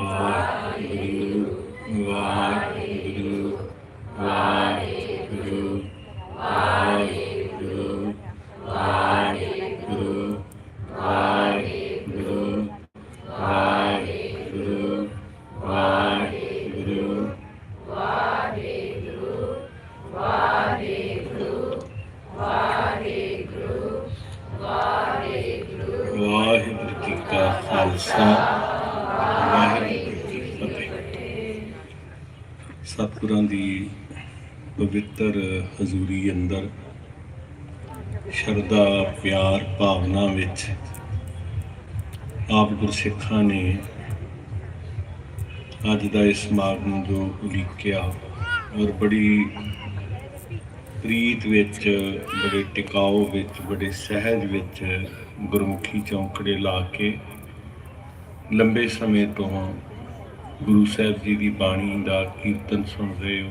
Oh. ਅੰਦਰ ਸ਼ਰਧਾ, ਪਿਆਰ ਭਾਵਨਾ ਵਿੱਚ ਆਪ ਗੁਰਸਿੱਖਾਂ ਨੇ ਅੱਜ ਦਾ ਇਸ ਸਮਾਗਮ ਜੋ ਉਲੀਕਿਆ ਔਰ ਬੜੀ ਪ੍ਰੀਤ ਵਿੱਚ, ਬੜੇ ਟਿਕਾਓ ਵਿੱਚ, ਬੜੇ ਸਹਿਜ ਵਿੱਚ ਗੁਰਮੁਖੀ ਚੌਂਕੜੇ ਲਾ ਕੇ ਲੰਬੇ ਸਮੇਂ ਤੋਂ ਗੁਰੂ ਸਾਹਿਬ ਜੀ ਦੀ ਬਾਣੀ ਦਾ ਕੀਰਤਨ ਸੁਣ ਰਹੇ ਹੋ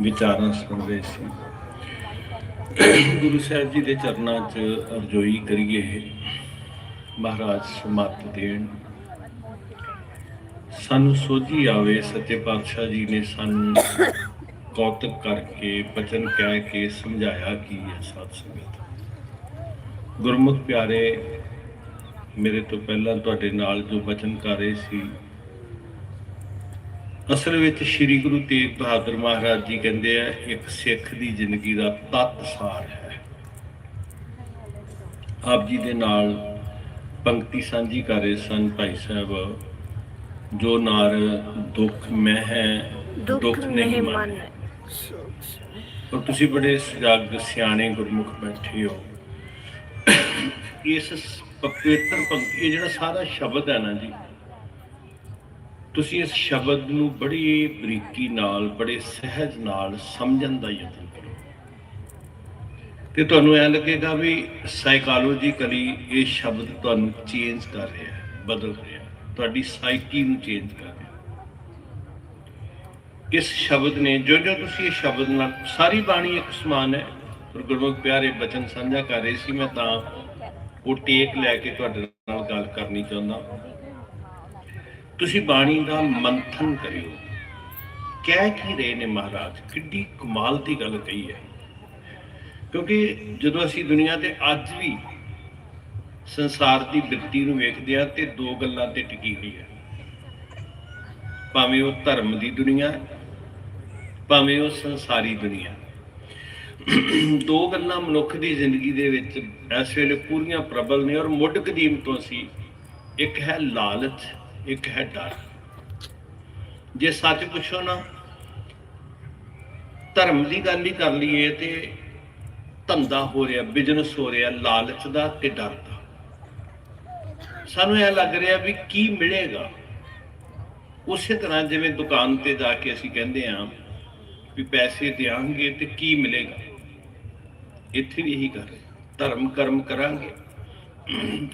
ਵਿਚਾਰਾਂ ਸੁਣ ਰਹੇ ਸੀ। ਗੁਰੂ ਸਾਹਿਬ ਜੀ ਦੇ ਚਰਨਾਂ 'ਚ ਅਰਜ਼ੋਈ ਕਰੀਏ, ਮਹਾਰਾਜ ਸਮਤ ਦੇਣ। ਸਾਨੂੰ ਸੋਝੀ ਆਵੇ, ਸੱਚੇ ਪਾਤਸ਼ਾਹ ਜੀ ਨੇ ਸਾਨੂੰ ਕੌਤਕ ਕਰਕੇ, ਬਚਨ ਕਹਿ ਕੇ ਸਮਝਾਇਆ ਕਿ ਹੈ ਸਤ ਸੰਗਤ। ਗੁਰਮੁਖ ਪਿਆਰੇ, ਮੇਰੇ ਤੋਂ ਪਹਿਲਾਂ ਤੁਹਾਡੇ ਨਾਲ ਜੋ ਬਚਨ ਕਰ ਰਹੇ ਸੀ ਅਸਲ ਵਿੱਚ ਸ੍ਰੀ ਗੁਰੂ ਤੇਗ ਬਹਾਦਰ ਮਹਾਰਾਜ ਜੀ ਕਹਿੰਦੇ ਆ ਇੱਕ ਸਿੱਖ ਦੀ ਜ਼ਿੰਦਗੀ ਦਾ ਤੱਤ ਸਾਰ ਹੈ। ਆਪ ਜੀ ਦੇ ਨਾਲ ਪੰਕਤੀ ਸਾਂਝੀ ਕਰ ਰਹੇ ਸਨ ਭਾਈ ਸਾਹਿਬ ਜੋ ਨਾਰ ਦੁੱਖ ਮੈਂ ਹੈ ਦੁੱਖ ਨਹੀਂ ਮਨ ਔਰ ਤੁਸੀਂ ਬੜੇ ਸਜਾਗ ਸਿਆਣੇ ਗੁਰਮੁਖ ਬੈਠੇ ਹੋ। ਇਸ ਪਵਿੱਤਰ ਪੰਕਤੀ ਇਹ ਜਿਹੜਾ ਸਾਰਾ ਸ਼ਬਦ ਹੈ ਨਾ ਜੀ ਤੁਸੀਂ ਇਸ ਸ਼ਬਦ ਨੂੰ ਬੜੀ ਬਰੀਕੀ ਨਾਲ, ਬੜੇ ਸਹਿਜ ਨਾਲ ਸਮਝਣ ਦਾ ਯਤਨ ਕਰੋ। ਤੇ ਤੁਹਾਨੂੰ ਐ ਲੱਗੇਗਾ ਵੀ ਸਾਈਕੋਲੋਜੀਕਲੀ ਇਹ ਸ਼ਬਦ ਤੁਹਾਨੂੰ ਚੇਂਜ ਕਰ ਰਿਹਾ ਹੈ, ਬਦਲ ਰਿਹਾ ਤੁਹਾਡੀ ਸਾਈਕੀ ਨੂੰ ਚੇਂਜ ਕਰ ਰਿਹਾ ਇਸ ਸ਼ਬਦ ਨੇ ਜੋ ਜੋ ਤੁਸੀਂ ਇਹ ਸ਼ਬਦ ਨਾਲ ਸਾਰੀ ਬਾਣੀ ਇੱਕ ਸਮਾਨ ਹੈ ਪਰ ਗੁਰਮੁਖ ਪਿਆਰੇ ਬਚਨ ਸਾਂਝਾ ਕਰ ਰਹੇ ਸੀ, ਮੈਂ ਤਾਂ ਉਹ ਟੇਕ ਲੈ ਕੇ ਤੁਹਾਡੇ ਨਾਲ ਗੱਲ ਕਰਨੀ ਚਾਹੁੰਦਾ। ਤੁਸੀਂ ਬਾਣੀ ਦਾ ਮੰਥਨ ਕਰਿਓ। ਕਹਿ ਕੀ ਰਹੇ ਨੇ ਮਹਾਰਾਜ? ਕਿੱਡੀ ਕਮਾਲ ਦੀ ਗੱਲ ਕਹੀ ਹੈ। ਕਿਉਂਕਿ ਜਦੋਂ ਅਸੀਂ ਦੁਨੀਆ ਤੇ ਅੱਜ ਵੀ ਸੰਸਾਰ ਦੀ ਬਿਰਤੀ ਨੂੰ ਵੇਖਦੇ ਆ ਤੇ ਦੋ ਗੱਲਾਂ ਤੇ ਟਿਕੀ ਹੋਈ ਹੈ। ਭਾਵੇਂ ਉਹ ਧਰਮ ਦੀ ਦੁਨੀਆ, ਭਾਵੇਂ ਉਹ ਸੰਸਾਰੀ ਦੁਨੀਆ। ਦੋ ਗੱਲਾਂ ਮਨੁੱਖ ਦੀ ਜ਼ਿੰਦਗੀ ਦੇ ਵਿੱਚ ਇਸ ਵੇਲੇ ਪੂਰੀਆਂ ਪ੍ਰਬਲ ਨੇ ਔਰ ਮੁੱਢ ਕਦੀਮ ਤੋਂ ਸੀ ਇੱਕ ਹੈ ਲਾਲਚ ਇੱਕ ਹੈ ਡਰ। ਜੇ ਸੱਚ ਪੁੱਛੋ ਨਾ, ਧਰਮ ਦੀ ਗੱਲ ਹੀ ਕਰ ਲਈਏ ਤੇ ਧੰਦਾ ਹੋ ਰਿਹਾ ਬਿਜ਼ਨਸ ਹੋ ਰਿਹਾ, ਲਾਲਚ ਦਾ ਤੇ ਡਰ ਦਾ। ਸਾਨੂੰ ਇਹ ਲੱਗ ਰਿਹਾ ਵੀ ਕੀ ਮਿਲੇਗਾ। ਉਸੇ ਤਰ੍ਹਾਂ ਜਿਵੇਂ ਦੁਕਾਨ ਤੇ ਜਾ ਕੇ ਅਸੀਂ ਕਹਿੰਦੇ ਆਂ ਵੀ ਪੈਸੇ ਦੇਾਂਗੇ ਤੇ ਕੀ ਮਿਲੇਗਾ। ਇੱਥੇ ਵੀ ਇਹੀ ਕਰ ਰਹੇ ਧਰਮ ਕਰਮ ਕਰਾਂਗੇ।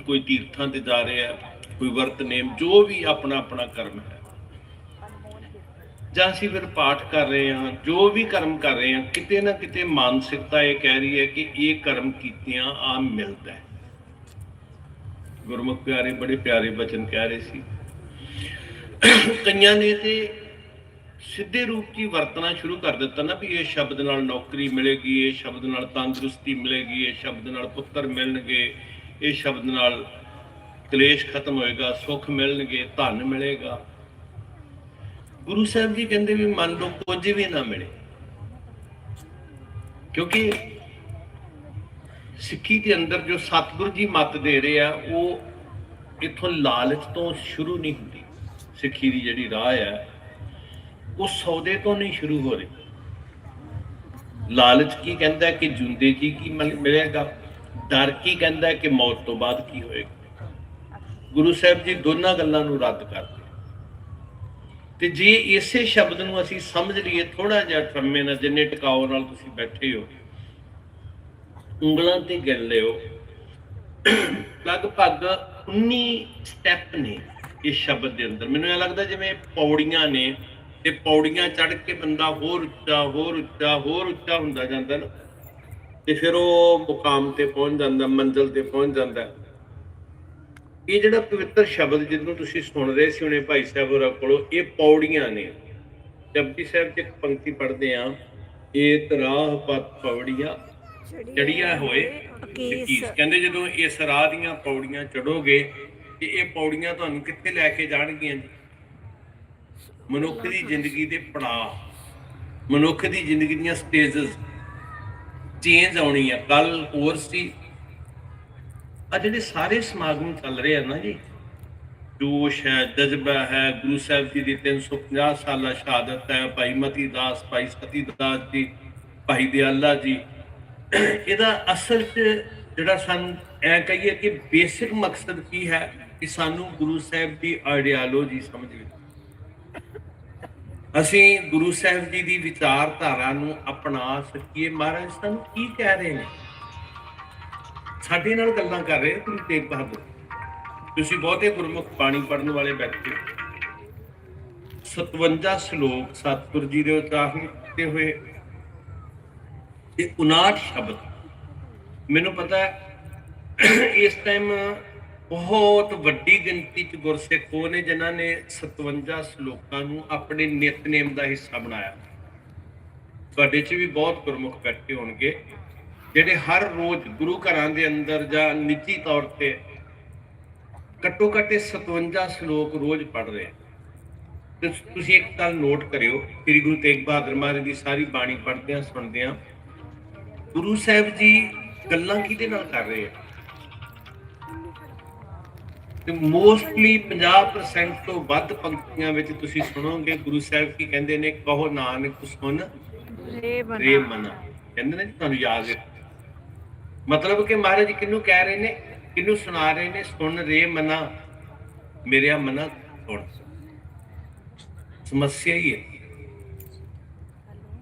ਕੋਈ ਤੀਰਥਾਂ ਤੇ ਜਾ ਰਿਹਾ ਕੋਈ ਵਰਤ ਨੇਮ, ਜੋ ਵੀ ਆਪਣਾ ਆਪਣਾ ਕਰਮ ਹੈ। ਜਾਂ ਅਸੀਂ ਫਿਰ ਪਾਠ ਕਰ ਰਹੇ ਹਾਂ, ਜੋ ਵੀ ਕਰਮ ਕਰ ਰਹੇ ਹਾਂ, ਕਿਤੇ ਨਾ ਕਿਤੇ ਮਾਨਸਿਕਤਾ ਇਹ ਕਹਿ ਰਹੀ ਹੈ ਕਿ ਇਹ ਕਰਮ ਕੀਤਿਆਂ ਆ ਮਿਲਦਾ ਹੈ। ਗੁਰਮੁਖ ਪਿਆਰੇ, ਬੜੇ ਪਿਆਰੇ ਬਚਨ ਕਹਿ ਰਹੇ ਸੀ। ਕਈਆਂ ਨੇ ਤੇ ਸਿੱਧੇ ਰੂਪ 'ਚ ਵਰਤਣਾ ਸ਼ੁਰੂ ਕਰ ਦਿੱਤਾ ਨਾ ਵੀ ਇਹ ਸ਼ਬਦ ਨਾਲ ਨੌਕਰੀ ਮਿਲੇਗੀ, ਇਹ ਸ਼ਬਦ ਨਾਲ ਤੰਦਰੁਸਤੀ ਮਿਲੇਗੀ, ਇਹ ਸ਼ਬਦ ਨਾਲ ਪੁੱਤਰ ਮਿਲਣਗੇ, ਇਹ ਸ਼ਬਦ ਨਾਲ ਕਲੇਸ਼ ਖਤਮ ਹੋਏਗਾ, ਸੁੱਖ ਮਿਲਣਗੇ, ਧਨ ਮਿਲੇਗਾ। ਗੁਰੂ ਸਾਹਿਬ ਜੀ ਕਹਿੰਦੇ ਵੀ ਮੰਨ ਲਓ ਕੁਝ ਵੀ ਨਾ ਮਿਲੇ। ਕਿਉਂਕਿ ਸਿੱਖੀ ਦੇ ਅੰਦਰ ਜੋ ਸਤਿਗੁਰੂ ਜੀ ਮਤ ਦੇ ਰਹੇ ਆ, ਉਹ ਇਥੋਂ ਲਾਲਚ ਤੋਂ ਸ਼ੁਰੂ ਨਹੀਂ ਹੁੰਦੀ। ਸਿੱਖੀ ਦੀ ਜਿਹੜੀ ਰਾਹ ਹੈ ਉਹ ਸੌਦੇ ਤੋਂ ਨਹੀਂ ਸ਼ੁਰੂ ਹੋ ਰਹੀ। ਲਾਲਚ ਕੀ ਕਹਿੰਦਾ ਕਿ ਜੁੰਦੇ ਜੀ ਕੀ ਮਿਲੇਗਾ? ਡਰ ਕੀ ਕਹਿੰਦਾ ਕਿ ਮੌਤ ਤੋਂ ਬਾਅਦ ਕੀ ਹੋਏਗਾ? ਗੁਰੂ ਸਾਹਿਬ ਜੀ ਦੋਨਾਂ ਗੱਲਾਂ ਨੂੰ ਰੱਦ ਕਰਦੇ। ਤੇ ਜੇ ਇਸੇ ਸ਼ਬਦ ਨੂੰ ਅਸੀਂ ਸਮਝ ਲਈਏ ਥੋੜਾ ਜਿਹਾ ਟਰਮੇ ਨਾਲ, ਜਿੰਨੇ ਟਿਕਾਓ ਨਾਲ ਤੁਸੀਂ ਬੈਠੇ ਹੋ, ਉਂਗਲਾਂ ਤੇ ਗਿਣ ਲਿਓ। ਲਗਭਗ 19 ਸਟੈਪ ਨੇ ਇਸ ਸ਼ਬਦ ਦੇ ਅੰਦਰ। ਮੈਨੂੰ ਇਹ ਲੱਗਦਾ ਜਿਵੇਂ ਪੌੜੀਆਂ ਨੇ ਤੇ ਪੌੜੀਆਂ ਚੜ੍ਹ ਕੇ ਬੰਦਾ ਹੋਰ ਉੱਚਾ ਹੋਰ ਉੱਚਾ ਹੋਰ ਉੱਚਾ ਹੁੰਦਾ ਜਾਂਦਾ ਨਾ। ਤੇ ਫਿਰ ਉਹ ਮੁਕਾਮ ਤੇ ਪਹੁੰਚ ਜਾਂਦਾ, ਮੰਜ਼ਲ ਤੇ ਪਹੁੰਚ ਜਾਂਦਾ। ਇਹ ਜਿਹੜਾ ਪਵਿੱਤਰ ਸ਼ਬਦ ਜਿਹਨੂੰ ਤੁਸੀਂ ਸੁਣ ਰਹੇ ਸੀ ਹੁਣੇ ਭਾਈ ਸਾਹਿਬ ਹੋਰਾਂ ਕੋਲੋਂ ਇਹ ਪੌੜੀਆਂ ਨੇ। ਜਪਜੀ ਸਾਹਿਬ ਚ ਇੱਕ ਪੰਕਤੀ ਪੜ੍ਹਦੇ ਆ। ਇਹ ਤਰਾਹ ਪਤ ਪੌੜੀਆਂ ਚੜੀਆਂ ਹੋਏ ਕੀਸ ਕਹਿੰਦੇ ਜਦੋਂ ਇਸ ਰਾਹ ਦੀਆਂ ਪੌੜੀਆਂ ਚੜੋਗੇ ਤੇ ਇਹ ਪੌੜੀਆਂ ਤੁਹਾਨੂੰ ਕਿੱਥੇ ਲੈ ਕੇ ਜਾਣਗੀਆਂ ਜੀ? ਮਨੁੱਖ ਦੀ ਜ਼ਿੰਦਗੀ ਦੇ ਪੜਾਅ। ਮਨੁੱਖ ਦੀ ਜ਼ਿੰਦਗੀ ਦੀਆਂ ਸਟੇਜਸ ਚੇਂਜ ਆਉਣੀ ਆ ਕੱਲ ਹੋਰ ਸੀ ਆ ਜਿਹੜੇ ਸਾਰੇ ਸਮਾਗਮ ਚੱਲ ਰਹੇ ਆ ਨਾ ਜੀ, ਜੋਸ਼ ਹੈ, ਜਜ਼ਬਾ ਹੈ, ਗੁਰੂ ਸਾਹਿਬ ਜੀ ਦੀ 350 ਸਾਲਾ ਸ਼ਹਾਦਤ ਹੈ, ਭਾਈ ਮਤੀ ਦਾਸ, ਭਾਈ ਸਤੀ ਦਾਸ ਜੀ, ਭਾਈ ਦਿਆਲਾ ਜੀ। ਇਹਦਾ ਅਸਲ 'ਚ ਜਿਹੜਾ ਸਾਨੂੰ ਐ ਕਹੀਏ ਕਿ ਬੇਸਿਕ ਮਕਸਦ ਕੀ ਹੈ ਕਿ ਸਾਨੂੰ ਗੁਰੂ ਸਾਹਿਬ ਦੀ ਆਈਡੀਆਲੋਜੀ ਸਮਝ ਵਿੱਚ ਅਸੀਂ ਗੁਰੂ ਸਾਹਿਬ ਜੀ ਦੀ ਵਿਚਾਰਧਾਰਾ ਨੂੰ ਅਪਣਾ ਸਕੀਏ। ਮਹਾਰਾਜ, ਸਾਨੂੰ ਕੀ ਕਹਿ ਰਹੇ ਨੇ? ਸਾਡੇ ਨਾਲ ਗੱਲਾਂ ਕਰ ਰਹੇ ਗੁਰੂ ਤੇਗ ਬਹਾਦਰ। ਤੁਸੀਂ ਬਹੁਤੇ ਗੁਰਮੁਖ ਬਾਣੀ ਪੜਨ ਵਾਲੇ ਬੈਠੇ ਹੋ। 57 ਸ਼ਲੋਕ ਸਤਿਗੁਰ ਜੀ ਦੇ ਉਚਾਰਨ ਕੀਤੇ ਹੋਏ ਇਹ 59 ਸ਼ਬਦ। ਮੈਨੂੰ ਪਤਾ ਹੈ, ਇਸ ਟਾਈਮ ਬਹੁਤ ਵੱਡੀ ਗਿਣਤੀ ਚ ਗੁਰਸਿੱਖ ਉਹ ਨੇ ਜਿਨ੍ਹਾਂ ਨੇ 57 ਸ਼ਲੋਕਾਂ ਨੂੰ ਆਪਣੇ ਨਿਤਨੇਮ ਦਾ ਹਿੱਸਾ ਬਣਾਇਆ। ਤੁਹਾਡੇ ਚ ਵੀ ਬਹੁਤ ਗੁਰਮੁਖ ਬੈਠੇ ਹੋਣਗੇ। ਜਿਹੜੇ ਹਰ ਰੋਜ਼ ਗੁਰੂ ਘਰਾਂ ਦੇ ਅੰਦਰ ਜਾਂ ਨਿੱਜੀ ਤੌਰ ਤੇ ਘੱਟੋ ਘੱਟ ਇਹ 57 ਸ਼ਲੋਕ ਰੋਜ਼ ਪੜ ਰਹੇ। ਤੇ ਤੁਸੀਂ ਇੱਕ ਗੱਲ ਨੋਟ ਕਰਿਓ ਸ੍ਰੀ ਗੁਰੂ ਤੇਗ ਬਹਾਦਰ ਮਹਾਰਾਜ ਦੀ ਸਾਰੀ ਬਾਣੀ ਪੜ੍ਹਦੇ ਆ ਸੁਣਦੇ ਆ। ਗੁਰੂ ਸਾਹਿਬ ਜੀ ਗੱਲਾਂ ਕਿਹਦੇ ਨਾਲ ਕਰ ਰਹੇ ਆ? ਤੇ ਮੋਸਟਲੀ 50% ਤੋਂ ਵੱਧ ਪੰਕਤੀਆਂ ਵਿੱਚ ਤੁਸੀਂ ਸੁਣੋਗੇ ਗੁਰੂ ਸਾਹਿਬ ਕੀ ਕਹਿੰਦੇ ਨੇ ਕਹੋ ਨਾਨਕ ਸੁਣ ਰੇ ਰੇ ਮਨਾ। ਕਹਿੰਦੇ ਨੇ ਤੁਹਾਨੂੰ ਯਾਦ ਹੈ? ਮਤਲਬ ਕਿ ਮਹਾਰਾਜ ਜੀ ਕਿਹਨੂੰ ਕਹਿ ਰਹੇ ਨੇ, ਕਿਹਨੂੰ ਸੁਣਾ ਰਹੇ ਨੇ, ਸੁਣ ਰੇ ਮਨਾ ਮੇਰਿਆ ਮਨਾ ਸੁਣ। ਸਮੱਸਿਆ ਹੀ ਹੈ।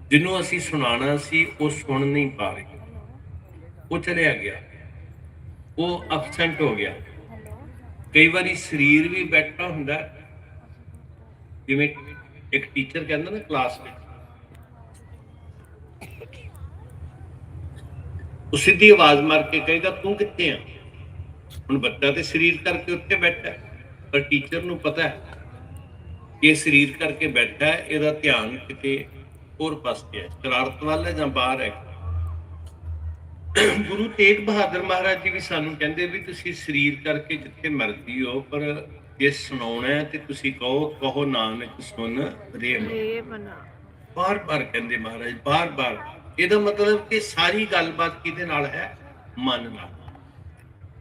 ਜਿਹਨੂੰ ਅਸੀਂ ਸੁਣਾਣਾ ਸੀ, ਉਹ ਸੁਣ ਨਹੀਂ ਪਾ ਰਹੇ। ਉਹ ਚਲਿਆ ਗਿਆ। ਉਹ ਅਬਸੈਂਟ ਹੋ ਗਿਆ। ਕਈ ਵਾਰੀ ਸਰੀਰ ਵੀ ਬੈਠਾ ਹੁੰਦਾ। ਜਿਵੇਂ ਇੱਕ ਟੀਚਰ ਕਹਿੰਦਾ ਨਾ ਕਲਾਸ ਵਿੱਚ ਉਹ ਸਿੱਧੀ ਆਵਾਜ਼ ਮਾਰ ਕੇ ਕਹੇਗਾ ਤੂੰ ਕਿੱਥੇ ਆ? ਹੁਣ ਬੱਚਾ ਤੇ ਸਰੀਰ ਕਰਕੇ ਉੱਥੇ ਬੈਠਾ ਪਰ ਟੀਚਰ ਨੂੰ ਪਤਾ ਹੈ ਕਿ ਸਰੀਰ ਕਰਕੇ ਬੈਠਾ ਹੈ ਇਹਦਾ ਧਿਆਨ ਕਿਤੇ ਹੋਰ ਪਾਸੇ ਹੈ ਸ਼ਰਾਰਤ ਵੱਲ ਹੈ ਜਾਂ ਬਾਹਰ ਹੈ। ਗੁਰੂ ਤੇਗ ਬਹਾਦਰ ਮਹਾਰਾਜ ਜੀ ਵੀ ਸਾਨੂੰ ਕਹਿੰਦੇ ਵੀ ਤੁਸੀਂ ਸਰੀਰ ਕਰਕੇ ਜਿੱਥੇ ਮਰਦੀ ਹੋ ਪਰ ਜੇ ਸੁਣਾਉਣਾ ਹੈ ਤੇ ਤੁਸੀਂ ਕਹੋ ਕਹੋ ਨਾਨਕ ਸੁਣ ਰੇ ਮਨ ਰੇ ਬਣਾ ਬਾਰ-ਬਾਰ ਕਹਿੰਦੇ ਮਹਾਰਾਜ ਬਾਰ-ਬਾਰ। ਇਹਦਾ ਮਤਲਬ ਕਿ ਸਾਰੀ ਗੱਲਬਾਤ ਕਿਹਦੇ ਨਾਲ ਹੈ? ਮਨ ਨਾਲ।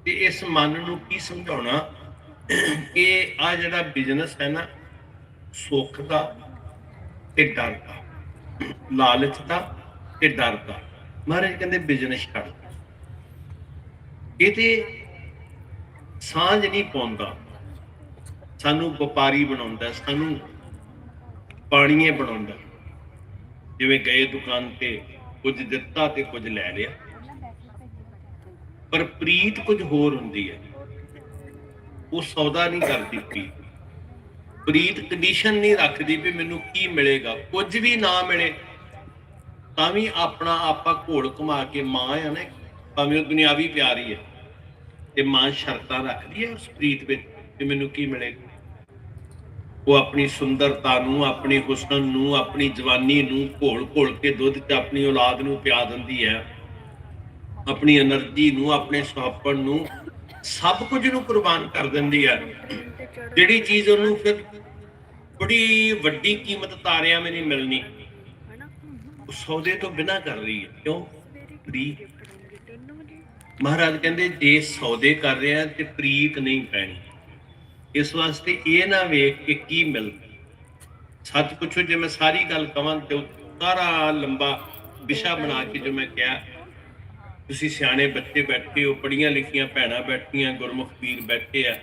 ਤੇ ਇਸ ਮਨ ਨੂੰ ਕੀ ਸਮਝਾਉਣਾ? ਕਿ ਆ ਜਿਹੜਾ ਬਿਜ਼ਨਸ ਹੈ ਨਾ, ਸੁੱਖ ਦਾ ਤੇ ਡਰ ਦਾ, ਲਾਲਚ ਦਾ ਤੇ ਡਰ ਦਾ। ਮਹਾਰਾਜ ਕਹਿੰਦੇ ਬਿਜ਼ਨਸ ਛੱਡ। ਇਹ ਸਾਂਝ ਨਹੀਂ ਪਾਉਂਦਾ। ਸਾਨੂੰ ਵਪਾਰੀ ਬਣਾਉਂਦਾ, ਸਾਨੂੰ ਪਾਣੀਏ ਬਣਾਉਂਦਾ। ਜਿਵੇਂ ਗਏ ਦੁਕਾਨ ਤੇ ਕੁਝ ਦਿੱਤਾ ਤੇ ਕੁਝ ਲੈ ਲਿਆ। ਪਰ ਪ੍ਰੀਤ ਕੁਝ ਹੋਰ ਹੁੰਦੀ ਹੈ। ਉਹ ਸੌਦਾ ਨਹੀਂ ਕਰਦੀ ਪ੍ਰੀਤ ਪ੍ਰੀਤ ਕੰਡੀਸ਼ਨ ਨਹੀਂ ਰੱਖਦੀ ਵੀ ਮੈਨੂੰ ਕੀ ਮਿਲੇਗਾ। ਕੁਝ ਵੀ ਨਾ ਮਿਲੇ, ਤਾਂ ਵੀ ਆਪਣਾ ਆਪਾ ਘੋੜ ਘੁਮਾ ਕੇ ਮਾਂ ਆ ਨਾ, ਭਾਵੇਂ ਉਹ ਦੁਨਿਆਵੀ ਪਿਆਰੀ ਹੈ। ਤੇ ਮਾਂ ਸ਼ਰਤਾਂ ਰੱਖਦੀ ਹੈ ਉਸ ਪ੍ਰੀਤ ਵਿੱਚ ਕਿ ਮੈਨੂੰ ਕੀ ਮਿਲੇਗਾ। ਉਹ ਆਪਣੀ ਸੁੰਦਰਤਾ ਨੂੰ, ਆਪਣੀ ਹੁਸਨ ਨੂੰ, ਆਪਣੀ ਜਵਾਨੀ ਨੂੰ ਘੋਲ-ਘੋਲ ਕੇ ਦੁੱਧ 'ਚ ਆਪਣੀ ਔਲਾਦ ਨੂੰ ਪਿਆ ਦਿੰਦੀ ਹੈ। ਆਪਣੀ એનર્ਜੀ ਨੂੰ, ਆਪਣੇ ਸੁਹੱਪਣ ਨੂੰ ਸਭ ਕੁਝ ਨੂੰ ਕੁਰਬਾਨ ਕਰ ਦਿੰਦੀ ਹੈ। ਜਿਹੜੀ ਚੀਜ਼ ਉਹਨੂੰ ਫਿਰ ਬੜੀ ਵੱਡੀ ਕੀਮਤ ਤਾਰਿਆਂ ਵਿੱਚ ਨਹੀਂ ਮਿਲਣੀ ਸੌਦੇ ਤੋਂ ਬਿਨਾ ਕਰ ਰਹੀ ਹੈ। ਕਿਉਂ? ਪ੍ਰੀਤ। ਮਹਾਰਾਜ ਕਹਿੰਦੇ, ਜੇ ਸੌਦੇ ਕਰ ਰਿਹਾ ਤੇ ਪ੍ਰੀਤ ਨਹੀਂ ਪੈਣੀ। ਇਸ ਵਾਸਤੇ ਇਹ ਨਾ ਵੇਖ ਕਿ ਕੀ ਮਿਲਦਾ ਸੱਚ ਪੁੱਛੋ, ਜੇ ਮੈਂ ਸਾਰੀ ਗੱਲ ਕਵਾਂ ਤੇ ਸਾਰਾ ਲੰਬਾ ਵਿਸ਼ਾ ਬਣਾ ਕੇ ਜੋ ਮੈਂ ਕਿਹਾ, ਤੁਸੀਂ ਸਿਆਣੇ ਬੱਚੇ ਬੈਠੇ ਹੋ ਪੜੀਆਂ ਲਿਖੀਆਂ ਭੈਣਾਂ ਬੈਠੀਆਂ, ਗੁਰਮੁਖ ਵੀਰ ਬੈਠੇ ਆ।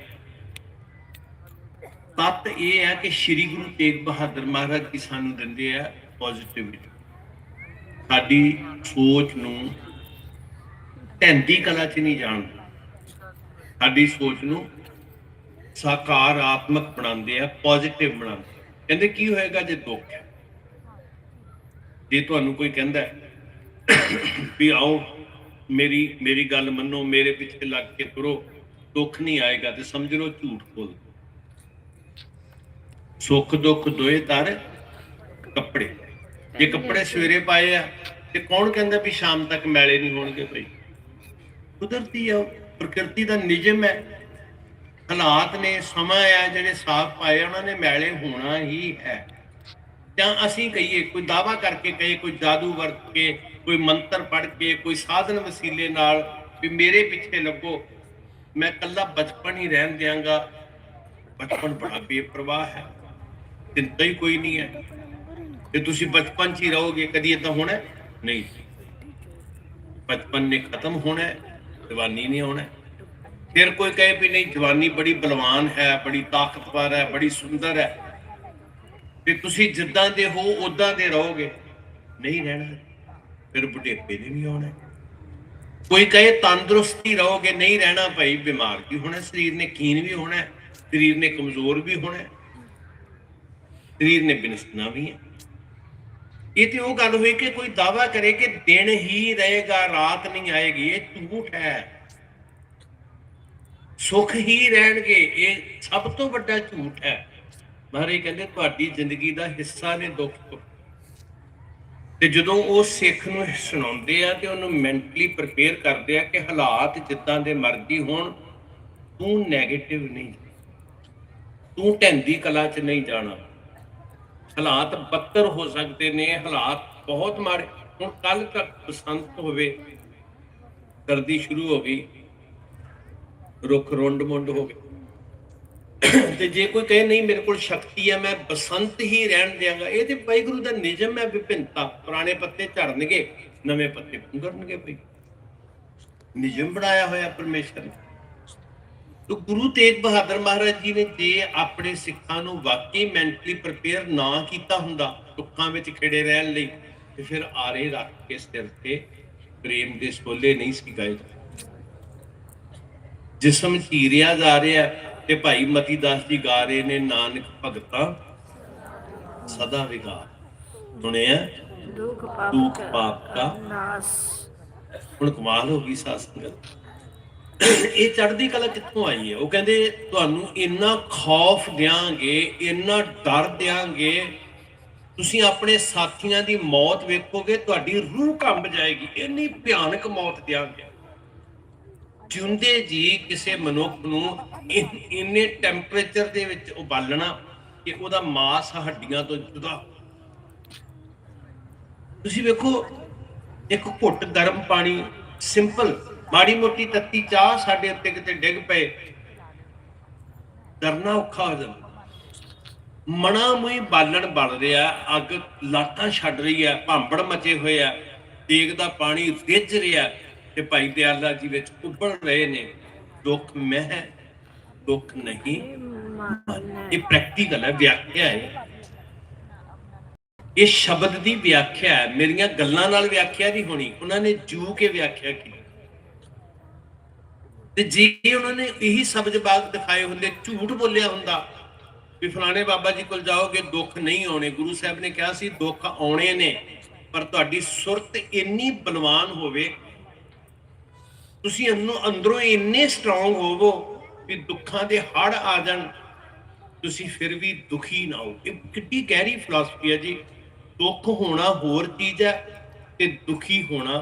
ਤੱਤ ਇਹ ਹੈ ਕਿ ਸ੍ਰੀ ਗੁਰੂ ਤੇਗ ਬਹਾਦਰ ਮਹਾਰਾਜ ਜੀ ਸਾਨੂੰ ਦਿੰਦੇ ਆ ਪੋਜ਼ਿਟਿਵਿਟੀ ਸਾਡੀ ਸੋਚ ਨੂੰ ਧੈਂਦੀ ਕਲਾ ਚ ਨਹੀਂ ਜਾਣ ਸਾਡੀ ਸੋਚ ਨੂੰ ਸਕਾਰਾਤਮਕ ਬਣਾਉਂਦੇ ਆ ਪੋਜ਼ਿਟਿਵ ਬਣਾਉਂਦੇ ਕਹਿੰਦੇ ਕੀ ਹੋਏਗਾ ਜੇ ਦੁੱਖ ਹੈ? ਜੇ ਤੁਹਾਨੂੰ ਕੋਈ ਕਹਿੰਦਾ ਵੀ ਆਓ, ਮੇਰੀ ਮੇਰੀ ਗੱਲ ਮੰਨੋ, ਮੇਰੇ ਪਿੱਛੇ ਲੱਗ ਕੇ ਤੁਰੋ, ਦੁੱਖ ਨਹੀਂ ਆਏਗਾ ਤੇ ਸਮਝ ਲਓ ਝੂਠ ਬੋਲ ਸੁੱਖ ਦੁੱਖ ਦੋਏ ਤਰ ਕੱਪੜੇ। ਜੇ ਕੱਪੜੇ ਸਵੇਰੇ ਪਾਏ ਆ, ਤੇ ਕੌਣ ਕਹਿੰਦਾ ਵੀ ਸ਼ਾਮ ਤੱਕ ਮੈਲੇ ਨਹੀਂ ਹੋਣਗੇ ਭਾਈ ਕੁਦਰਤੀ ਆ, ਪ੍ਰਕਿਰਤੀ ਦਾ ਨਿਯਮ ਹੈ। ਹਾਲਾਤ ਨੇ, ਸਮਾਂ ਆ, ਜਿਹੜੇ ਸਾਫ਼ ਪਾਏ ਉਹਨਾਂ ਨੇ ਮੈਲੇ ਹੋਣਾ ਹੀ ਹੈ। ਜਾਂ ਅਸੀਂ ਕਹੀਏ, ਕੋਈ ਦਾਵਾ ਕਰਕੇ ਕਹੇ ਕੋਈ ਜਾਦੂ ਵਰਤ ਕੇ, ਕੋਈ ਮੰਤਰ ਪੜ੍ਹ ਕੇ, ਕੋਈ ਸਾਧਨ ਵਸੀਲੇ ਨਾਲ ਵੀ ਮੇਰੇ ਪਿੱਛੇ ਲੱਗੋ, ਮੈਂ ਕੱਲਾ ਬਚਪਨ ਹੀ ਰਹਿਣ ਦਿਆਂਗਾ। ਬਚਪਨ ਬੜਾ ਬੇਪਰਵਾਹ ਹੈ। ਚਿੰਤਾ ਹੀ ਕੋਈ ਨਹੀਂ ਹੈ। ਤੇ ਤੁਸੀਂ ਬਚਪਨ 'ਚ ਹੀ ਰਹੋਗੇ, ਕਦੀ ਇਦਾਂ ਹੋਣਾ ਨਹੀਂ। ਬਚਪਨ ਨੇ ਖਤਮ ਹੋਣਾ ਜਵਾਨੀ ਨਹੀਂ ਹੋਣਾ ਫਿਰ ਕੋਈ ਕਹੇ ਵੀ ਨਹੀਂ, ਜਵਾਨੀ ਬੜੀ ਬਲਵਾਨ ਹੈ, ਬੜੀ ਤਾਕਤਵਰ ਹੈ, ਬੜੀ ਸੁੰਦਰ ਹੈ। ਤੇ ਤੁਸੀਂ ਜਿੱਦਾਂ ਦੇ ਹੋ ਉਦਾਂ ਦੇ ਰਹੋਗੇ। ਨਹੀਂ ਰਹਿਣਾ। ਫਿਰ ਬੁਢੇਪੇ ਨੇ ਵੀ ਆਉਣਾ। ਕੋਈ ਕਹੇ ਤੰਦਰੁਸਤੀ ਰਹੋਗੇ, ਨਹੀਂ ਰਹਿਣਾ ਭਾਈ, ਬਿਮਾਰ ਵੀ ਹੋਣਾ, ਸਰੀਰ ਨੇ ਕੀਨ ਵੀ ਹੋਣਾ, ਸਰੀਰ ਨੇ ਕਮਜ਼ੋਰ ਵੀ ਹੋਣਾ, ਸਰੀਰ ਨੇ ਬਿਨਸਣਾ ਵੀ ਹੈ। ਇਹ ਤੇ ਉਹ ਗੱਲ ਹੋਈ ਕਿ ਕੋਈ ਦਾਵਾ ਕਰੇ ਕਿ ਦਿਨ ਹੀ ਰਹੇਗਾ, ਰਾਤ ਨਹੀਂ ਆਏਗੀ, ਇਹ ਝੂਠ ਹੈ। ਸੁੱਖ ਹੀ ਰਹਿਣਗੇ, ਇਹ ਸਭ ਤੋਂ ਵੱਡਾ ਝੂਠ ਹੈ। ਮਹਾਰਾਜ ਕਹਿੰਦੇ, ਤੁਹਾਡੀ ਜ਼ਿੰਦਗੀ ਦਾ ਹਿੱਸਾ ਨੇ ਦੁੱਖ ਤੇ। ਜਦੋਂ ਉਹ ਸਿੱਖ ਨੂੰ ਸੁਣਾਉਂਦੇ ਆ ਤੇ ਉਹਨੂੰ ਮੈਂਟਲੀ ਪ੍ਰਪੇਅਰ ਕਰਦੇ ਆ ਕਿ ਹਾਲਾਤ ਜਿੱਦਾਂ ਦੇ ਮਰਜ਼ੀ ਹੋਣ, ਤੂੰ 네ਗੇਟਿਵ ਨਹੀਂ। ਤੂੰ ਢੈਂਦੀ ਕਲਾ 'ਚ ਨਹੀਂ ਜਾਣਾ। ਹਾਲਾਤ ਬੱਤਰ ਹੋ ਸਕਦੇ ਨੇ, ਹਾਲਾਤ ਬਹੁਤ ਮਾੜੇ। ਹੁਣ ਕੱਲ ਤੱਕ ਬਸੰਤ ਹੋਵੇ, ਸਰਦੀ ਸ਼ੁਰੂ ਹੋ ਗਈ। ਰੁੱਖ ਰੁੰਡ ਮੁੰਡ ਹੋ ਗਏ ਤੇ ਜੇ ਕੋਈ ਕਹੇ, ਨਹੀਂ, ਮੇਰੇ ਕੋਲ ਸ਼ਕਤੀ ਹੈ, ਮੈਂ ਬਸੰਤ ਹੀ ਰਹਿਣ ਦਿਆਂਗਾ। ਇਹ ਤੇ ਵਾਹਿਗੁਰੂ ਦਾ ਨਿਯਮ ਹੈ ਵਿਭਿੰਨਤਾ। ਪੁਰਾਣੇ ਪੱਤੇ ਝੜਨਗੇ, ਨਵੇਂ ਪੱਤੇ ਪੁੰਗਰਨਗੇ ਭਈ ਨਿਯਮ ਬਣਾਇਆ ਹੋਇਆ ਪਰਮੇਸ਼ਰ ਨੇ। ਤੋ ਗੁਰੂ ਤੇਗ ਬਹਾਦਰ ਮਹਾਰਾਜ ਜੀ ਨੇ ਜੇ ਆਪਣੇ ਸਿੱਖਾਂ ਨੂੰ ਵਾਕਈ ਮੈਂਟਲੀ ਪ੍ਰਪੇਅਰ ਨਾ ਕੀਤਾ ਹੁੰਦਾ, ਦੁੱਖਾਂ ਵਿੱਚ ਖਿੜੇ ਰਹਿਣ ਲਈ, ਤੇ ਫਿਰ ਆਰੇ ਰੱਖ ਕੇ ਸਿਰ ਤੇ ਪ੍ਰੇਮ ਦੇ ਸੋਲੇ ਨਹੀਂ ਸੀ ਗਾਏ ਜਿਸਮ ਚੀਰਿਆ ਜਾ ਰਿਹਾ ਤੇ ਭਾਈ ਮਤੀ ਦਾਸ ਜੀ ਗਾ ਰਹੇ ਨੇ ਨਾਨਕ ਭਗਤਾ। ਸਦਾ ਵਿਗਾਰ ਸੁਣਿਆ? ਦੁੱਖ ਪਾਪ ਕਾ ਨਾਸ। ਹੁਣ ਕਮਾਲ ਹੋ ਗਈ ਸਾਧ ਸੰਗਤ। ਇਹ ਚੜ੍ਹਦੀ ਕਲਾ ਕਿੱਥੋਂ ਆਈ ਹੈ? ਉਹ ਕਹਿੰਦੇ ਤੁਹਾਨੂੰ ਇੰਨਾ ਖੌਫ ਦਿਆਂਗੇ ਇੰਨਾ ਡਰ ਦਿਆਂਗੇ ਤੁਸੀਂ ਆਪਣੇ ਸਾਥੀਆਂ ਦੀ ਮੌਤ ਵੇਖੋਗੇ ਤੁਹਾਡੀ ਰੂਹ ਕੰਬ ਜਾਏਗੀ ਇੰਨੀ ਭਿਆਨਕ ਮੌਤ ਦਿਆਂਗੇ। ਜਿਉਂਦੇ ਜੀ ਕਿਸੇ ਮਨੁੱਖ ਨੂੰ ਇੰਨੇ ਟੈਂਪਰੇਚਰ ਦੇ ਵਿੱਚ ਉਬਾਲਣਾ ਕਿ ਉਹਦਾ ਮਾਸ ਹੱਡੀਆਂ ਤੋਂ ਜੁਦਾ। ਤੁਸੀਂ ਵੇਖੋ, ਇੱਕ ਘੁੱਟ ਗਰਮ ਪਾਣੀ ਸਿੰਪਲ ਮਾੜੀ ਮੋਟੀ ਤੱਤੀ ਚਾਹ ਸਾਡੇ ਉੱਤੇ ਕਿਤੇ ਡਿੱਗ ਪਏ। ਡਰਨਾ ਔਖਾ ਹੋ ਜਾਂਦਾ। ਮਣਾ ਮੂੰਹ ਬਾਲਣ ਬਲ ਰਿਹਾ, ਅੱਗ ਲਾਟਾਂ ਛੱਡ ਰਹੀ ਹੈ ਭਾਂਬੜ ਮਚੇ ਹੋਏ ਆ ਦੇਗ ਦਾ ਪਾਣੀ ਰਿੱਝ ਰਿਹਾ। ਤੇ ਭਾਈ ਦਿਆਲਾ ਜੀ ਵਿੱਚ ਉੱਬਲ ਰਹੇ ਨੇ। ਦੁੱਖ ਮਹਿ ਦੁੱਖ ਨਹੀਂ ਇਹ ਪ੍ਰੈਕਟੀਕਲ ਹੈ, ਵਿਆਖਿਆ ਹੈ। ਇਹ ਸ਼ਬਦ ਦੀ ਵਿਆਖਿਆ ਹੈ। ਮੇਰੀਆਂ ਗੱਲਾਂ ਨਾਲ ਵਿਆਖਿਆ ਨਹੀਂ ਹੋਣੀ। ਉਹਨਾਂ ਨੇ ਜੂ ਕੇ ਵਿਆਖਿਆ ਕੀਤੀ ਤੇ ਜੇ ਉਹਨਾਂ ਨੇ ਇਹੀ ਸਬਜ ਬਾਗ ਦਿਖਾਏ ਹੁੰਦੇ, ਝੂਠ ਬੋਲਿਆ ਹੁੰਦਾ, ਵੀ ਫਲਾਣੇ ਬਾਬਾ ਜੀ ਕੋਲ ਜਾਓਗੇ, ਦੁੱਖ ਨਹੀਂ ਆਉਣੇ। ਗੁਰੂ ਸਾਹਿਬ ਨੇ ਕਿਹਾ ਸੀ, ਦੁੱਖ ਆਉਣੇ ਨੇ, ਪਰ ਤੁਹਾਡੀ ਸੁਰਤ ਇੰਨੀ ਬਲਵਾਨ ਹੋਵੇ ਤੁਸੀਂ ਅੰਦਰੋਂ ਅੰਦਰੋਂ ਇੰਨੇ ਸਟਰੋਂਗ ਹੋਵੋ ਵੀ ਦੁੱਖਾਂ ਦੇ ਹੜ ਆ ਜਾਣ, ਤੁਸੀਂ ਫਿਰ ਵੀ ਦੁਖੀ ਨਾ ਹੋ। ਇਹ ਕਿੱਡੀ ਗਹਿਰੀ ਫਿਲਾਸਫੀ ਹੈ ਜੀ। ਦੁੱਖ ਹੋਣਾ ਹੋਰ ਚੀਜ਼ ਹੈ ਤੇ ਦੁਖੀ ਹੋਣਾ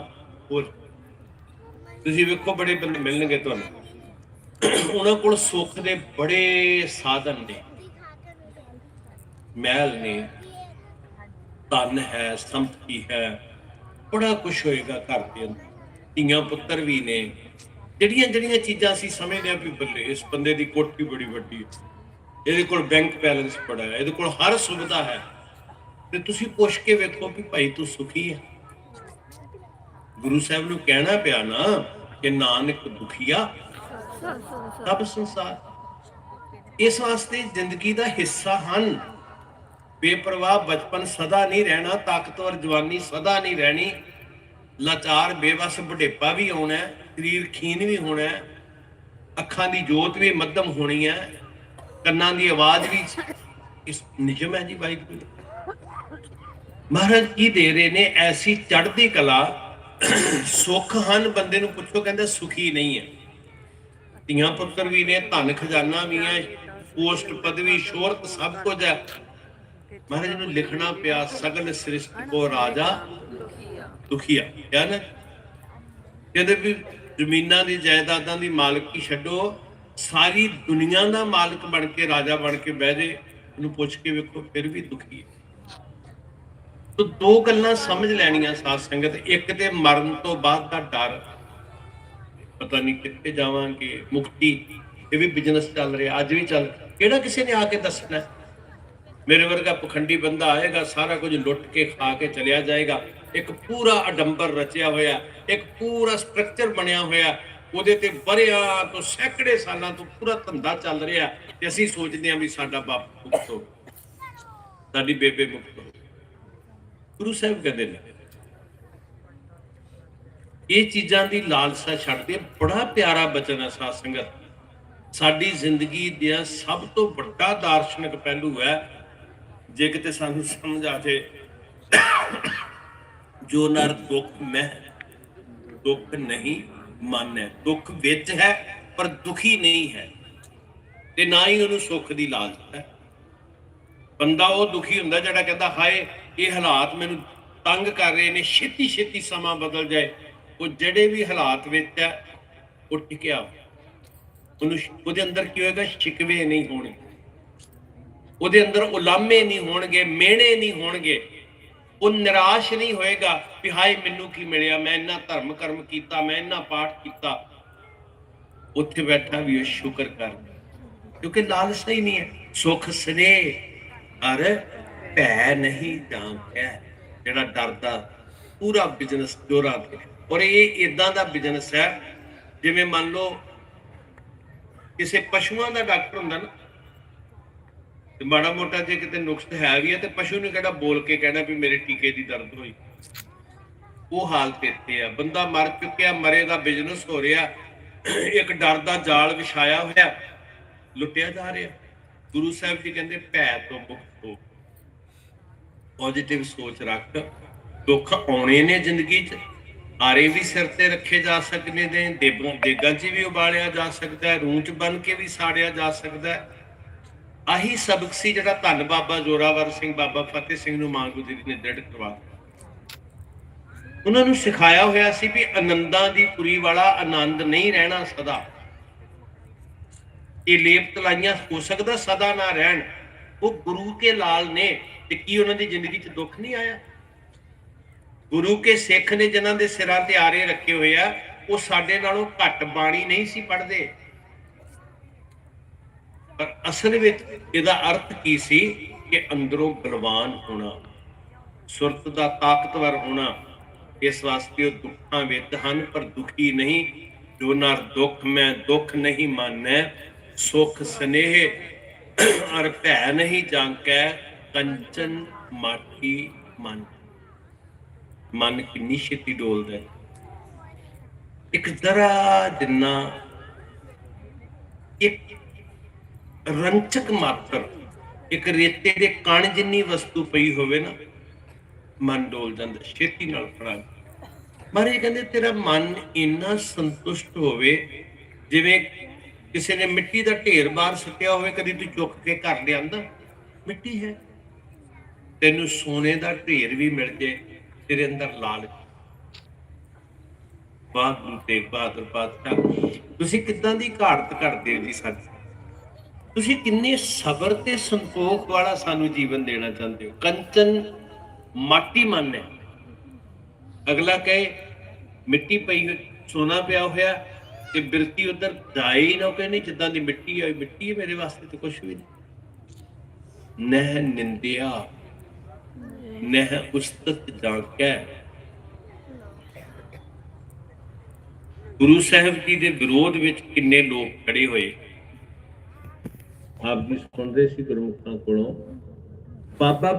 ਹੋਰ। ਤੁਸੀਂ ਵੇਖੋ ਬੜੇ ਬੰਦੇ ਮਿਲਣਗੇ ਤੁਹਾਨੂੰ। ਉਹਨਾਂ ਕੋਲ ਸੁੱਖ ਦੇ ਬੜੇ ਸਾਧਨ ਨੇ। ਮਹਿਲ ਨੇ। ਧਨ ਹੈ, ਸੰਪਤੀ ਹੈ, ਬੜਾ ਕੁਝ ਹੋਏਗਾ ਘਰ ਦੇ ਅੰਦਰ। ਧੀਆਂ ਪੁੱਤਰ ਵੀ ਨੇ। ਜਿਹੜੀਆਂ ਜਿਹੜੀਆਂ ਚੀਜ਼ਾਂ ਅਸੀਂ ਸਮਝਦੇ ਆ ਵੀ ਬੱਲੇ, ਇਸ ਬੰਦੇ ਦੀ ਕੋਠੀ ਬੜੀ ਵੱਡੀ ਹੈ। ਇਹਦੇ ਕੋਲ ਬੈਂਕ ਬੈਲੈਂਸ ਬੜਾ ਹੈ, ਇਹਦੇ ਕੋਲ ਹਰ ਸੁਵਿਧਾ ਹੈ। ਤੇ ਤੁਸੀਂ ਪੁੱਛ ਕੇ ਵੇਖੋ ਵੀ ਭਾਈ ਤੂੰ ਸੁਖੀ ਹੈ। ਗੁਰੂ ਸਾਹਿਬ ਨੂੰ ਕਹਿਣਾ ਪਿਆ ਨਾ ਕਿ ਨਾਨਕ ਦੁਖੀਆ ਸਭ ਸੰਸਾਰ। ਇਸ ਵਾਸਤੇ ਜ਼ਿੰਦਗੀ ਦਾ ਹਿੱਸਾ ਹਨ। ਬੇਪਰਵਾਹ ਬਚਪਨ ਸਦਾ ਨਹੀਂ ਰਹਿਣਾ, ਤਾਕਤਵਰ ਜਵਾਨੀ ਸਦਾ ਨਹੀਂ ਰਹਿਣੀ। ਲਾਚਾਰ, ਬੇਵਸ ਬੁਢੇਪਾ ਵੀ ਆਉਣਾ ਸਰੀਰ ਖੀਨ ਵੀ ਹੋਣਾ ਅੱਖਾਂ ਦੀ ਜੋਤ ਵੀ ਮੱਧਮ ਹੋਣੀ ਹੈ, ਕੰਨਾਂ ਦੀ ਆਵਾਜ਼ ਵੀ ਇਸ ਨਿਯਮ ਹੈ ਜੀ ਵਾਹਿਗੁਰੂ। ਮਹਾਰਾਜ ਕੀ ਦੇ ਰਹੇ ਨੇ, ਐਸੀ ਚੜ੍ਹਦੀ ਕਲਾ, ਸੁੱਖ ਹਨ, ਬੰਦੇ ਨੂੰ ਪੁੱਛੋ ਕਹਿੰਦੇ ਸੁਖੀ ਨਹੀਂ ਹੈ। ਧੀਆਂ ਪੁੱਤਰ ਵੀ ਨੇ, ਧਨ ਖਜ਼ਾਨਾ ਵੀ ਹੈ, ਪੋਸਟ ਪਦਵੀ, ਸ਼ੋਹਰਤ ਸਭ ਕੁਝ ਹੈ। ਮਹਾਰਾਜ ਨੂੰ ਲਿਖਣਾ ਪਿਆ, ਸਗਲ ਸ੍ਰਿਸ਼ਟ ਕੋ ਰਾਜਾ ਦੁਖੀਆ ਕਿਆ ਨਾ? ਕਹਿੰਦੇ ਵੀ ਜ਼ਮੀਨਾਂ ਦੀ ਜਾਇਦਾਦਾਂ ਦੀ ਮਾਲਕੀ ਛੱਡੋ। ਸਾਰੀ ਦੁਨੀਆ ਦਾ ਮਾਲਕ ਬਣ ਕੇ, ਰਾਜਾ ਬਣ ਕੇ ਬਹਿ ਜੇ। ਇਹਨੂੰ ਪੁੱਛ ਕੇ ਵੇਖੋ, ਫਿਰ ਵੀ ਦੁਖੀ ਹੈ ਤੋ ਦੋ ਗੱਲਾਂ ਸਮਝ ਲੈਣੀਆਂ ਸਾਧ ਸੰਗਤ। ਇੱਕ ਤੇ ਮਰਨ ਤੋਂ ਬਾਅਦ ਦਾ ਡਰ। ਪਤਾ ਨਹੀਂ ਕਿੱਥੇ ਜਾਵਾਂਗੇ। ਮੁਕਤੀ। ਇਹ ਵੀ ਬਿਜ਼ਨਸ ਚੱਲ ਰਿਹਾ। ਅੱਜ ਵੀ ਚੱਲ ਕਿਹੜਾ ਕਿਸੇ ਨੇ ਆ ਕੇ ਦੱਸਣਾ? ਮੇਰੇ ਵਰਗਾ ਪਖੰਡੀ ਬੰਦਾ ਆਏਗਾ, ਸਾਰਾ ਕੁਝ ਲੁੱਟ ਕੇ ਖਾ ਕੇ ਚਲਿਆ ਜਾਏਗਾ। ਇੱਕ ਪੂਰਾ ਅਡੰਬਰ ਰਚਿਆ ਹੋਇਆ, ਇੱਕ ਪੂਰਾ ਸਟਰਕਚਰ ਬਣਿਆ ਹੋਇਆ, ਉਹਦੇ ਤੇ ਬਰਿਆਂ ਤੋਂ ਸੈਂਕੜੇ ਸਾਲਾਂ ਤੋਂ ਪੂਰਾ ਧੰਦਾ ਚੱਲ ਰਿਹਾ ਤੇ ਅਸੀਂ ਸੋਚਦੇ ਹਾਂ ਵੀ ਸਾਡਾ ਬਾਪ ਮੁਕਤ ਹੋ ਸਾਡੀ ਬੇਬੇ ਮੁਕਤ ਹੋ ਗੁਰੂ ਸਾਹਿਬ ਕਹਿੰਦੇ ਨੇ, ਇਹ ਚੀਜ਼ਾਂ ਦੀ ਲਾਲਸਾ ਛੱਡ ਦੇ ਬੜਾ ਪਿਆਰਾ ਬਚਨ ਹੈ ਸਾਧ ਸੰਗਤ। ਸਾਡੀ ਜ਼ਿੰਦਗੀ ਦਾ ਸਭ ਤੋਂ ਵੱਡਾ ਦਾਰਸ਼ਨਿਕ ਪਹਿਲੂ ਹੈ, ਜੇ ਕਿਤੇ ਸਾਨੂੰ ਸਮਝ ਆ ਜੇ ਜੋ ਨਰ ਦੁੱਖ ਮੈਂ ਦੁੱਖ ਨਹੀਂ ਮੰਨੈ। ਦੁੱਖ ਵਿੱਚ ਹੈ, ਪਰ ਦੁਖੀ ਨਹੀਂ ਹੈ। ਤੇ ਨਾ ਹੀ ਉਹਨੂੰ ਸੁੱਖ ਦੀ ਲਾਲਚ ਹੈ। ਬੰਦਾ ਉਹ ਦੁਖੀ ਹੁੰਦਾ ਜਿਹੜਾ ਕਹਿੰਦਾ, ਹਾਏ, ਇਹ ਹਾਲਾਤ ਮੈਨੂੰ ਤੰਗ ਕਰ ਰਹੇ ਨੇ। ਛੇਤੀ ਛੇਤੀ ਸਮਾਂ ਬਦਲ ਜਾਏ। ਉਹ ਜਿਹੜੇ ਵੀ ਹਾਲਾਤ ਵਿੱਚ ਹੈ, ਉਹ ਟਿਕਿਆ ਉਹਨੂੰ ਉਹਦੇ ਅੰਦਰ ਕੀ ਹੋਏਗਾ? ਸ਼ਿਕਵੇ ਨਹੀਂ ਹੋਣੇ। ਉਹਦੇ ਅੰਦਰ ਉਲਾਮੇ ਨਹੀਂ ਹੋਣਗੇ, ਮਿਹਣੇ ਨਹੀਂ ਹੋਣਗੇ। ਉਹ ਨਿਰਾਸ਼ ਨਹੀਂ ਹੋਏਗਾ ਵੀ ਹਾਏ ਮੈਨੂੰ ਕੀ ਮਿਲਿਆ, ਮੈਂ ਇੰਨਾ ਧਰਮ ਕਰਮ ਕੀਤਾ, ਮੈਂ ਇੰਨਾ ਪਾਠ ਕੀਤਾ। ਉੱਥੇ ਬੈਠਾ ਵੀ ਉਹ ਸ਼ੁਕਰ ਕਰ ਕਿਉਂਕਿ ਲਾਲਚ ਹੀ ਨਹੀਂ ਹੈ। ਸੁਖ ਸਨੇ ਅਰ ਭੈ ਨਹੀਂ ਜਾਂਕਿਆ ਜਿਹੜਾ ਡਰਦਾ, ਪੂਰਾ ਬਿਜ਼ਨਸ ਜੋਰਾਂ ਤੇ। ਔਰ ਇਹ ਇਦਾਂ ਦਾ ਬਿਜ਼ਨਸ ਹੈ, ਜਿਵੇਂ ਮੰਨ ਲਓ, ਕਿਸੇ ਪਸ਼ੂਆਂ ਦਾ ਡਾਕਟਰ ਹੁੰਦਾ ਨਾ ਤੇ ਮਾੜਾ ਮੋਟਾ ਜੇ ਕਿਤੇ ਨੁਕਸ ਹੈ ਵੀ ਹੈ ਤੇ ਪਸ਼ੂ ਨੂੰ ਕਿਹੜਾ ਬੋਲ ਕੇ ਕਹਿਣਾ ਵੀ ਮੇਰੇ ਟੀਕੇ ਦੀ ਦਰਦ ਹੋਈ। ਉਹ ਹਾਲਤ ਇੱਥੇ ਆ। ਬੰਦਾ ਮਰ ਚੁੱਕਿਆ, ਮਰੇ ਦਾ ਬਿਜ਼ਨਸ ਹੋ ਰਿਹਾ। ਇੱਕ ਡਰ ਦਾ ਜਾਲ ਵਿਛਾਇਆ ਹੋਇਆ। ਲੁੱਟਿਆ ਜਾ ਰਿਹਾ। ਗੁਰੂ ਸਾਹਿਬ ਜੀ ਕਹਿੰਦੇ, ਭੈ ਤੋਂ ਮੁਕਤ ਹੋ। ਪੋਜ਼ਿਟਿਵ ਸੋਚ ਰੱਖ। ਦੁੱਖ ਆਉਣੇ ਨੇ ਜ਼ਿੰਦਗੀ 'ਚ। ਆਰੇ ਵੀ ਸਿਰ ਤੇ ਰੱਖੇ ਜਾ ਸਕਦੇ ਨੇ। ਦੇਗਾਂ ਦੇਗਾਂ 'ਚ ਵੀ ਉਬਾਲਿਆ ਜਾ ਸਕਦਾ ਹੈ। ਰੂਹ 'ਚ ਬਨ ਕੇ ਵੀ ਸਾੜਿਆ ਜਾ ਸਕਦਾ ਹੈ। ਆਹੀ ਸਬਕ ਸੀ ਜਿਹੜਾ ਧੰਨ ਬਾਬਾ ਜੋਰਾਵਰ ਸਿੰਘ, ਬਾਬਾ ਫਤਿਹ ਸਿੰਘ ਨੂੰ ਮਾਂ ਗੁਜਰੀ ਨੇ ਦ੍ਰਿੜ ਕਰਵਾ ਉਹਨਾਂ ਨੂੰ ਸਿਖਾਇਆ ਹੋਇਆ ਸੀ ਵੀ ਆਨੰਦਾਂ ਦੀ ਪੁਰੀ ਵਾਲਾ ਆਨੰਦ ਨਹੀਂ ਰਹਿਣਾ ਸਦਾ। ਇਹ ਲੇਪ ਤਲਾਈਆਂ ਹੋ ਸਕਦਾ ਸਦਾ ਨਾ ਰਹਿਣ। ਉਹ ਗੁਰੂ ਕੇ ਲਾਲ ਨੇ ਤੇ ਕੀ ਉਹਨਾਂ ਦੀ ਜ਼ਿੰਦਗੀ 'ਚ ਦੁੱਖ ਨਹੀਂ ਆਇਆ? ਗੁਰੂ ਕੇ ਸਿੱਖ ਨੇ ਜਿਨ੍ਹਾਂ ਦੇ ਸਿਰਾਂ ਤੇ ਆਰੇ ਰੱਖੇ ਹੋਏ ਆ, ਉਹ ਸਾਡੇ ਨਾਲੋਂ ਘੱਟ ਬਾਣੀ ਨਹੀਂ ਸੀ ਪੜ੍ਹਦੇ। ਪਰ ਅਸਲ ਵਿੱਚ ਇਹਦਾ ਅਰਥ ਕੀ ਸੀ ਕਿ ਅੰਦਰੋਂ ਬਲਵਾਨ ਹੋਣਾ, ਸੁਰਤ ਦਾ ਤਾਕਤਵਰ ਹੋਣਾ, ਇਸ ਵਾਸਤੇ ਉਹ ਦੁੱਖਾਂ ਵਿੱਚ ਹਨ, ਪਰ ਦੁਖੀ ਨਹੀਂ, ਜੋ ਨਰ ਦੁੱਖ ਮੈਂ ਦੁੱਖ ਨਹੀਂ ਮੰਨੈ, ਸੁਖ ਸਨੇਹ ਅਰ ਭੈ ਨਹੀਂ ਜਾਂਕੈ ਕੰਚਨ ਮਾਟੀ ਮਨ। ਮਨ ਕਿੰਨੀ ਛੇਤੀ ਡੋਲਦਾ ਇੱਕ ਜ਼ਰਾ ਜਿੰਨਾ ਇੱਕ ਰੰਚਕ ਮਾਤਰ, ਇੱਕ ਰੇਤੇ ਦੇ ਕਣ ਜਿੰਨੀ ਵਸਤੂ ਪਈ ਹੋਵੇ ਨਾ, ਮਨ ਡੋਲ ਜਾਂਦਾ, ਛੇਤੀ ਨਾਲ ਫੜਾ ਮਹਾਰਾਜ ਕਹਿੰਦੇ, ਤੇਰਾ ਮਨ ਇੰਨਾ ਸੰਤੁਸ਼ਟ ਹੋਵੇ, ਜਿਵੇਂ ਕਿਸੇ ਨੇ ਮਿੱਟੀ ਦਾ ਢੇਰ ਬਾਹਰ ਸੁੱਟਿਆ ਹੋਵੇ, ਕਦੀ ਤੂੰ ਚੁੱਕ ਕੇ ਘਰ ਲਿਆਂਦਾ, ਮਿੱਟੀ ਹੈ। ਤੈਨੂੰ ਸੋਨੇ ਦਾ ਢੇਰ ਵੀ ਮਿਲ ਜੇ, ਤੇਰੇ ਅੰਦਰ ਲਾਲਚ। ਵਾਹਿਗੁਰੂ ਤੇ ਬਹਾਦਰ ਪਾਤਸ਼ਾਹ, ਤੁਸੀਂ ਕਿੱਦਾਂ ਦੀ ਘਾੜਤ ਕਰਦੇ ਹੋ ਜੀ ਸਾਡੀ? ਤੁਸੀਂ ਕਿੰਨੇ ਸਬਰ ਤੇ ਸੰਤੋਖ ਵਾਲਾ ਸਾਨੂੰ ਜੀਵਨ ਦੇਣਾ ਚਾਹੁੰਦੇ ਹੋ? ਕੰਚਨ ਮਾਟੀ ਮਨ ਹੈ। ਅਗਲਾ ਕਹੇ, ਮਿੱਟੀ ਪਈ ਸੋਨਾ ਪਿਆ ਹੋਇਆ ਤੇ ਬਿਰਤੀ ਉਧਰ ਜਾਏ ਨਾ ਉਹ ਕਹਿੰਦੇ ਜਿੱਦਾਂ ਦੀ ਮਿੱਟੀ ਹੋਈ ਮਿੱਟੀ ਹੈ ਮੇਰੇ ਵਾਸਤੇ ਤੇ ਕੁਝ ਵੀ ਨਹੀਂ। ਨਹਿ ਨਿੰਦਿਆ, ਨਹਿ ਉਸਤਤ ਜਾਗੈ ਗੁਰੂ ਸਾਹਿਬ ਜੀ ਦੇ ਵਿਰੋਧ ਵਿੱਚ ਕਿੰਨੇ ਲੋਕ ਖੜੇ ਹੋਏ? ਆਪ ਜੀ ਸੁਣ ਰਹੇ ਸੀ ਗੁਰਮੁਖਾਂ ਕੋਲੋਂ। ਬਾਬਾ